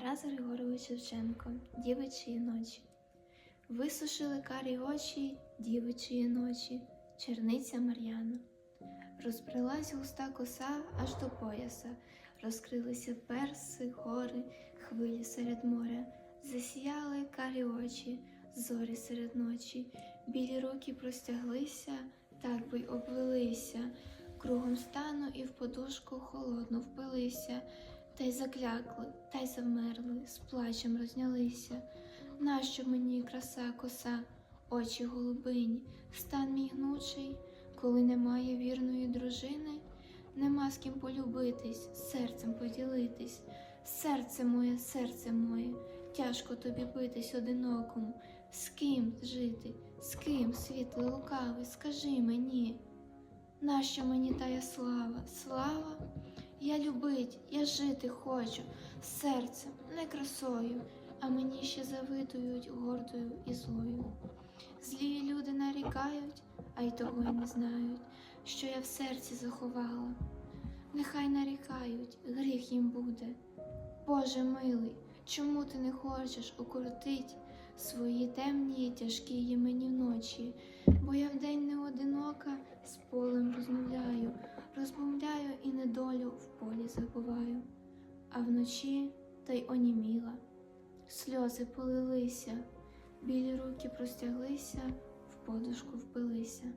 Тарас Григорович Шевченко Дівичі ночі. Висушили карі очі дівичі ночі, черниця Мар'яна. Розбрелась густа коса аж до пояса, розкрилися перси, гори, хвилі серед моря, засіяли карі очі, зорі серед ночі, білі руки простяглися, так би й обвелися, кругом стану і в подушку холодно впилися, та й заклякли, та й завмерли, з плачем рознялися. Нащо мені краса коса, очі голубині, стан мій гнучий, коли немає вірної дружини, нема з ким полюбитись, серцем поділитись. Серце моє, серце моє, тяжко тобі битись одинокому. З ким жити, з ким, світле лукаве, скажи мені. Нащо мені тая слава? Слава? Я любить, я жити хочу, серцем, не красою, а мені ще завидують гордою і злою. Злі люди нарікають, а й того й не знають, що я в серці заховала. Нехай нарікають, гріх їм буде. Боже милий, чому ти не хочеш укоротить свої темні й тяжкі ємені вночі? Бо я вдень не і недолю в полі забуваю, а вночі та й оніміла, сльози полилися, білі руки простяглися, в подушку впилися.